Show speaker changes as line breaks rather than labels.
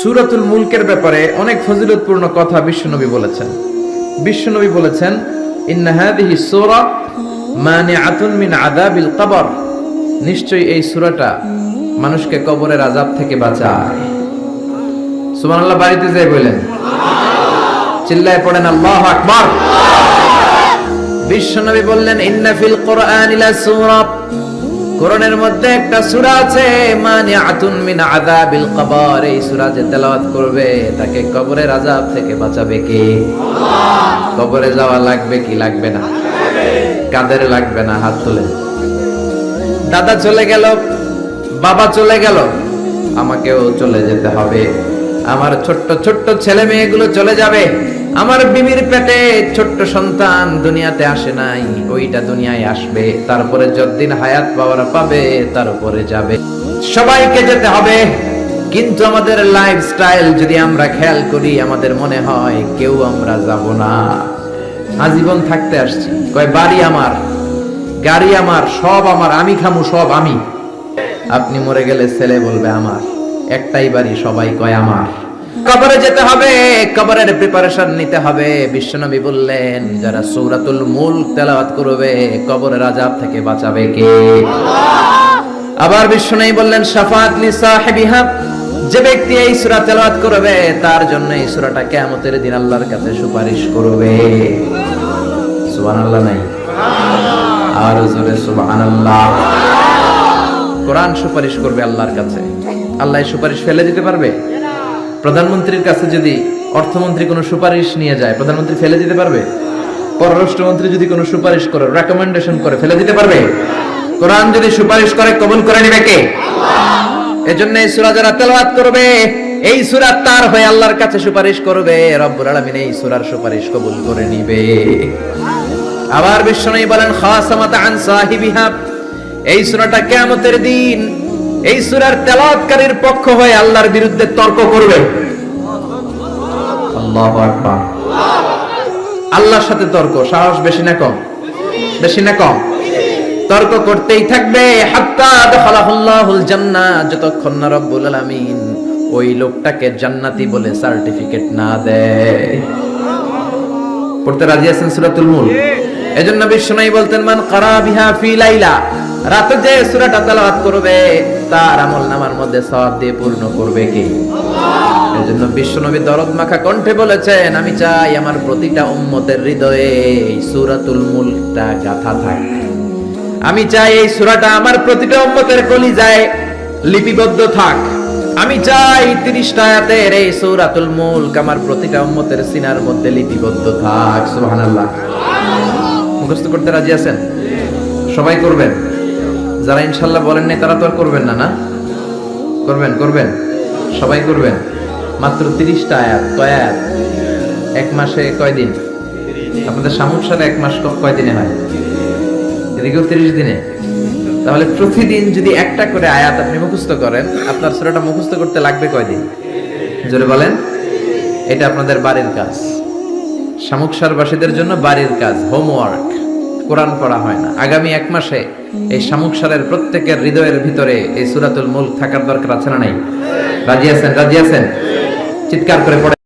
সুরাতুল মুলকের ব্যাপারে অনেক ফজিলতপূর্ণ কথা বিশ্বনবী বলেছেন। বিশ্বনবী বলেছেন, ইন্না হাদিহি সূরা মানিআতুন আযাবিল কবর। নিশ্চয়ই এই সূরাটা মানুষকে কবরের আযাব থেকে বাঁচায়। বাড়িতে যাই বলেন চিল্লায় পড়েন, আল্লাহু বিশ্বনবী বললেন কোরআনের মধ্যে একটা সূরা আছে মানিআতুন মিন আযাবিল কবর এই সূরা যে তেলাওয়াত করবে তাকে কবরের আযাব থেকে বাঁচাবে কে? কবরে যাওয়া লাগবে কি লাগবে না? কাদের লাগবে না? হাত তুলে। দাদা চলে গেল বাবা চলে গেল আমাকেও চলে যেতে হবে। আমার ছোট্ট ছোট্ট ছেলে মেয়েগুলো চলে যাবে। আমার বিবির পেটে ছোট্ট সন্তান দুনিয়াতে আসে নাই। ওইটা দুনিয়ায় আসবে, তারপরে যতদিন হায়াত পাওয়ার পাবে তার উপরে যাবে। সবাইকে যেতে হবে, কিন্তু আমাদের লাইফস্টাইল যদি আমরা খেয়াল করি, আমাদের মনে হয় কেউ আমরা যাব না। আজীবন থাকতে আসছি। কয়, বাড়ি আমার, গাড়ি আমার, সব আমার, আমি খামু সব আমি। আপনি মরে গেলে ছেলে বলবে আমার, একটাই বাড়ি সবাই কয় আমার। কবরে যেতে হবে, কবরের প্রিপারেশন নিতে হবে। বিশ্বনবী বললেন, যারা সূরাতুল মুলক তেলাওয়াত করবে, কবরের আযাব থেকে বাঁচাবে কে? আবার বিশ্বনবী বললেন, শাফাআত লি সাহিবিহা। যে ব্যক্তি এই সূরা তেলাওয়াত করবে, তার জন্য এই সূরাটা কিয়ামতের দিন আল্লাহর কাছে সুপারিশ করবে। সুবহানাল্লাহ নাই? আর জোরে সুবহানাল্লাহ। কোরআন সুপারিশ করবে আল্লাহর কাছে। আল্লাহ সুপারিশ ফেলে দিতে পারবে? প্রধানমন্ত্রীর কাছে যদি অর্থমন্ত্রী কোনো সুপারিশ নিয়ে যায়, প্রধানমন্ত্রী ফেলে দিতে পারবে? পররাষ্ট্রমন্ত্রী যদি কোনো সুপারিশ করে রেকমেন্ডেশন করে, ফেলে দিতে পারবে? কোরআন যদি সুপারিশ করে, কবুল করে নিবে কে? এজন্য এই সূরা যারা তেলাওয়াত করবে, এই সূরা তার হয়ে আল্লাহর কাছে সুপারিশ করবে। রব্বুল আলামিন এই সূরার সুপারিশ কবুল করে নিবে। আবার বিশ্বনবী বলেন খাসামাত আন সাহিবিহা। এই সূরাটা কিয়ামতের দিন এই সূরার তেলাওয়াতকারীর পক্ষ হয়ে আল্লাহর বিরুদ্ধে তর্ক করবে। আল্লাহু আকবার। আল্লাহর সাথে তর্ক সাহস বেশি না কম। বেশি না কম। তর্ক করতেই থাকবে। হাত্তা দখালাহুল্লাহুল জান্নাহ যতক্ষণ না রব্বুল আলামিন ওই লোকটাকে জান্নাতি বলে সার্টিফিকেট না দেয়। পড়তে রাজি আছেন সূরাতুল মুলক এজন্য বিশ্বনবী বলতেন মান কারা বিহা ফি লাইলা? রাতে যে সূরাটা তেলাওয়াত করবে তার আমল নামার মধ্যে সওয়াব দিয়ে পূর্ণ করবে কি? এজন্য বিশ্বনবী দরদ মাখা কণ্ঠে বলেছেন, আমি চাই আমার প্রতিটা উম্মতের হৃদয়ে এই সূরাতুল মুলকটা গাথা থাক। আমি চাই এই সূরাটা আমার প্রতিটা উম্মতের কলিজায় লিপিবদ্ধ থাক। আমি চাই তিরিশটা আয়াতের এই সূরাতুল মুলক আমার প্রতিটা উম্মতের সিনার মধ্যে লিপিবদ্ধ থাক। সুবহানাল্লাহ। মুখস্থ করতে রাজি আছেন? সবাই করবেন? যারা ইনশাল্লাহ বলেন নাই, তারা তো আর করবেন না না? করবেন করবেন। সবাই করবেন। মাত্র তিরিশটা আয়াত, কয় আয়াত? এক মাসে কয় দিন? আপনাদের সামুক সালে এক মাস কয় দিনে হয়? এদিকেও তিরিশ দিনে। তাহলে প্রতিদিন যদি একটা করে আয়াত আপনি মুখস্থ করেন, আপনার সুরাটা মুখস্থ করতে লাগবে কয়দিন জোরে বলেন। এটা আপনাদের বাড়ির কাজ। শামুকসারবাসীদের জন্য বাড়ির কাজ হোমওয়ার্ক কোরআন পড়া হয় না। আগামী এক মাসে এই সামুকসারের প্রত্যেকের হৃদয়ের ভিতরে এই সুরাতুল মূল থাকার দরকার আছে না নাই? রাজি আছেন? রাজি আছেন? চিৎকার করে পড়ে